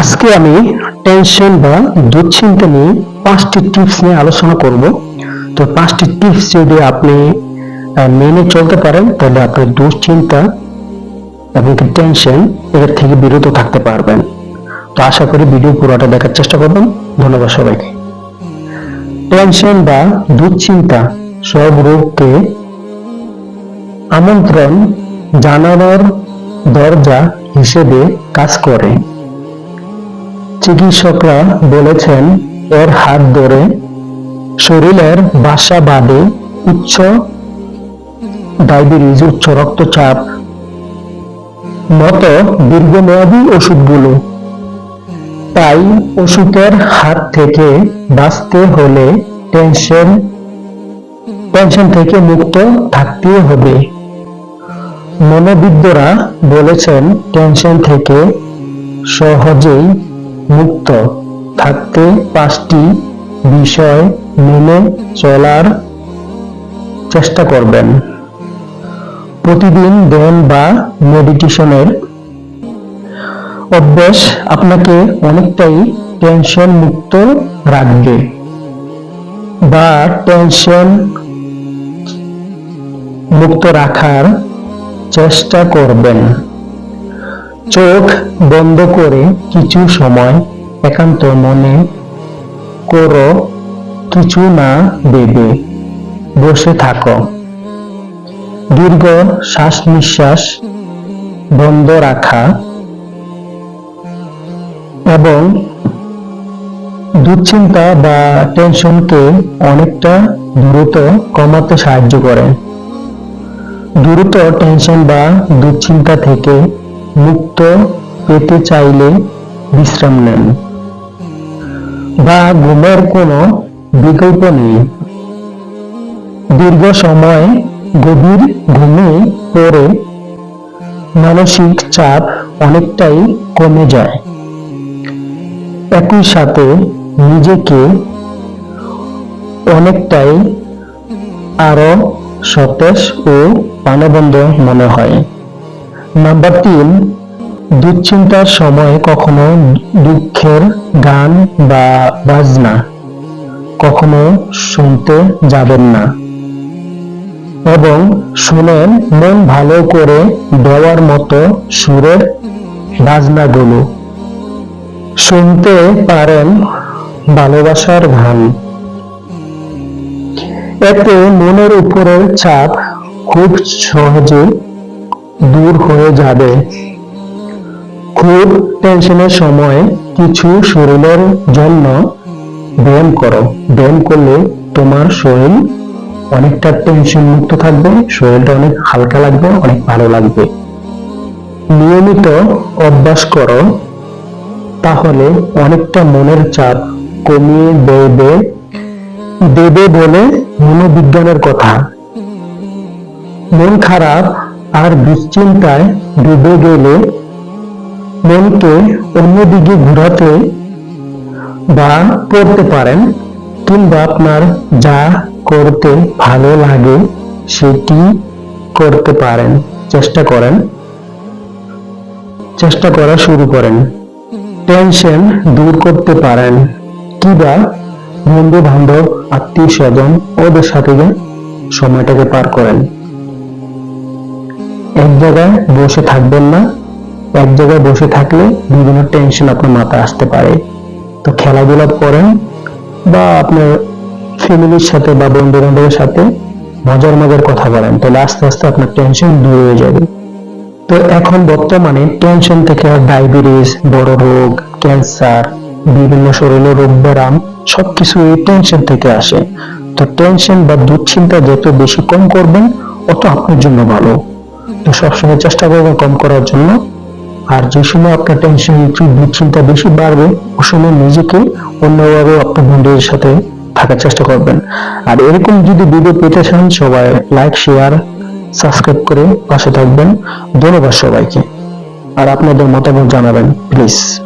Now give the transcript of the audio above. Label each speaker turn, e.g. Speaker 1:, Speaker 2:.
Speaker 1: আজকে আমি টেনশন বা দুশ্চিন্তা নিয়ে পাঁচটি টিপস নিয়ে আলোচনা করব। তো পাঁচটি টিপস যদি আপনি মেনে চলতে পারেন, তাহলে আপনার দুশ্চিন্তা এবং টেনশন এর থেকে বিরত থাকতে পারবেন। তো আশা করি ভিডিও পুরোটা দেখার চেষ্টা করবেন। ধন্যবাদ সবাইকে। টেনশন বা দুশ্চিন্তা সব রোগকে আমন্ত্রণ জানানোর দরজা হিসেবে কাজ করে। চিকিৎসকরা বলেছেন, এর হাত ধরে শরীরের বাসা বাদে উচ্চ ডায়াবেটিস, উচ্চ রক্তচাপ মতো দীর্ঘমেয়াদী ওষুধগুলো। তাই ওষুধের হাত থেকে বাঁচতে হলে টেনশন টেনশন থেকে মুক্ত থাকতে হবে। মনোবিদরা বলেছেন, টেনশন থেকে সহজেই মুক্ত থাকতে পাঁচটি বিষয় মেনে চলার চেষ্টা করবেন। প্রতিদিন ধ্যান বা মেডিটেশনের অভ্যাস আপনাকে অনেকটাই টেনশন মুক্ত রাখবে বা টেনশন মুক্ত রাখার চেষ্টা করবেন। চোখ বন্ধ করে কিছু সময় একান্ত মনে করো, কিছু না ভেবে বসে থাকো। দীর্ঘ শ্বাস নিঃশ্বাস বন্ধ রাখা এবং দুশ্চিন্তা বা টেনশনকে অনেকটা দ্রুত কমাতে সাহায্য করে। দ্রুত টেনশন বা দুশ্চিন্তা থেকে মুক্ত পেতে চাইলে বিশ্রাম নেন। বা ঘুমের কোনো বিকল্প নেই। দীর্ঘ সময় গভীর ঘুমে পড়ে মানসিক চাপ অনেকটাই কমে যায়। একই সাথে নিজেকে অনেকটাই আরও সতেজ ও প্রাণবন্ধ মনে হয়। নাম্বার তিন, দুশ্চিন্তার সময় কখনো দুঃখের গান বা বাজনা কখনো শুনতে যাবেন না। এবং শুনেন মন ভালো করে দেওয়ার মতো সুরের বাজনাগুলো। শুনতে পারেন ভালোবাসার গান। এতে মনের উপরের চাপ খুব সহজে দূর হয়ে যাবে। খুব টেনশনের সময় কিছু শরীরের জন্য ব্যায়াম করো। ব্যায়াম করলে তোমার শরীর অনেকটা টেনশন মুক্ত থাকবে, শরীরটা অনেক হালকা লাগবে, অনেক ভালো লাগবে। নিয়মিত অভ্যাস করো, তাহলে অনেকটা মনের চাপ কমিয়ে দেবে। দেবে বলে মনোবিজ্ঞানের কথা। মন খারাপ আর দুশ্চিন্তায় ডুবে গেলে মনকে অন্যদিকে ঘোরাতে বা পড়তে পারেন কিংবা আপনার যা করতে ভালো লাগে সেটি করতে পারেন। চেষ্টা করেন। চেষ্টা করা শুরু করেন। টেনশন দূর করতে পারেন। কিবা বন্ধু বান্ধব আত্মীয় স্বজন ওদের সাথে সময়টাকে পার করেন। এক জায়গায় বসে থাকবেন না। এক জায়গায় বসে থাকলে বিভিন্ন টেনশন আপনার মাথায় আসতে পারে। তো খেলাধুলা করেন বা আপনার ফ্যামিলির সাথে বা বন্ধু বান্ধবের সাথে মজার মজার কথা বলেন। তাহলে আস্তে আস্তে আপনার টেনশন দূর হয়ে যাবে। তো এখন বর্তমানে টেনশন থেকে ডায়াবেটিস বড় রোগ ক্যান্সার বিভিন্ন শরীরের রোগ ব্যায়াম সবকিছু এই টেনশন থেকে আসে। তো টেনশন বা দুশ্চিন্তা যত বেশি কম করবেন, অত আপনার জন্য ভালো। সবসময় চেষ্টা করবেন কম করার জন্য। আর যে সময় আপনার টেনশন দুশ্চিন্তা বেশি বাড়বে, ওই সময় নিজেকে অন্যভাবে আপনার বন্ধুদের সাথে থাকার চেষ্টা করবেন। আর এরকম যদি ভিডিও পেতে চান, সবাই লাইক শেয়ার সাবস্ক্রাইব করে পাশে থাকবেন। ধন্যবাদ সবাইকে। আর আপনাদের মতামত জানাবেন প্লিজ